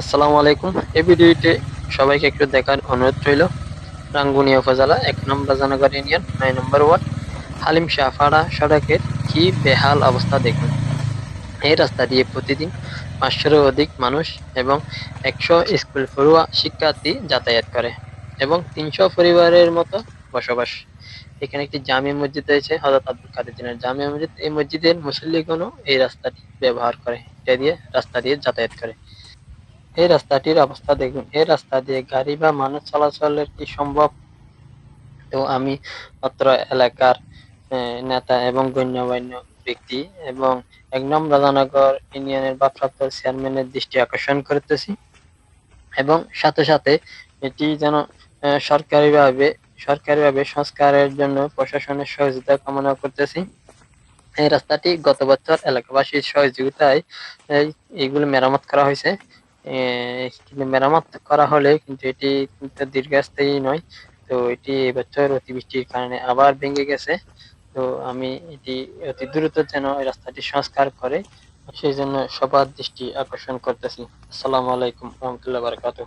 আসসালামু আলাইকুম। এই ভিডিওতে সবাইকে একটু দেখার অনুরোধ রইল। রাঙ্গুনিয়া উপজেলা, এক নম্বর রাজানগর ইউনিয়ন, নয় নম্বর ওয়ার্ড, হালিম শাহপাড়া সড়কের কি বেহাল অবস্থা দেখুন। এই রাস্তা দিয়ে প্রতিদিন পাঁচশোরও অধিক মানুষ এবং একশো স্কুল পড়ুয়া শিক্ষার্থী যাতায়াত করে এবং তিনশো পরিবারের মতো বসবাস। এখানে একটি জামিয়া মসজিদ রয়েছে হজরত আব্দুল কাদের জামিয়া মসজিদ। এই মসজিদের মুসল্লিগণও এই রাস্তাটি ব্যবহার করে, এটা দিয়ে রাস্তা দিয়ে যাতায়াত করে। এই রাস্তাটির অবস্থা দেখুন। এই রাস্তা দিয়ে গাড়ি বা মানুষ চলাচলের কি সম্ভব? তো আমি অত্র এলাকার নেতা এবং গণ্যমান্য ব্যক্তি এবং এক নম্বর রাজানগর ইউনিয়নের ভারপ্রাপ্ত চেয়ারম্যানের দৃষ্টি আকর্ষণ করতেছি এবং সাথে সাথে এটি যেন সরকারিভাবে সরকারিভাবে সংস্কারের জন্য প্রশাসনের সহযোগিতা কামনা করতেছি। এই রাস্তাটি গত বছর এলাকাবাসীর সহযোগিতায় এই এইগুলো মেরামত করা হয়েছে। মেরামত করা হলে কিন্তু এটি কিন্তু দীর্ঘস্থায়ী নয়। তো এটি এবছর অতিবৃষ্টির কারণে আবার ভেঙে গেছে। তো আমি এটি অতি দ্রুত যেন এই রাস্তাটি সংস্কার করে, সেই জন্য সবার দৃষ্টি আকর্ষণ করতেছি। আসসালামু আলাইকুম রহমতুল্লাহ বারকাতুহ।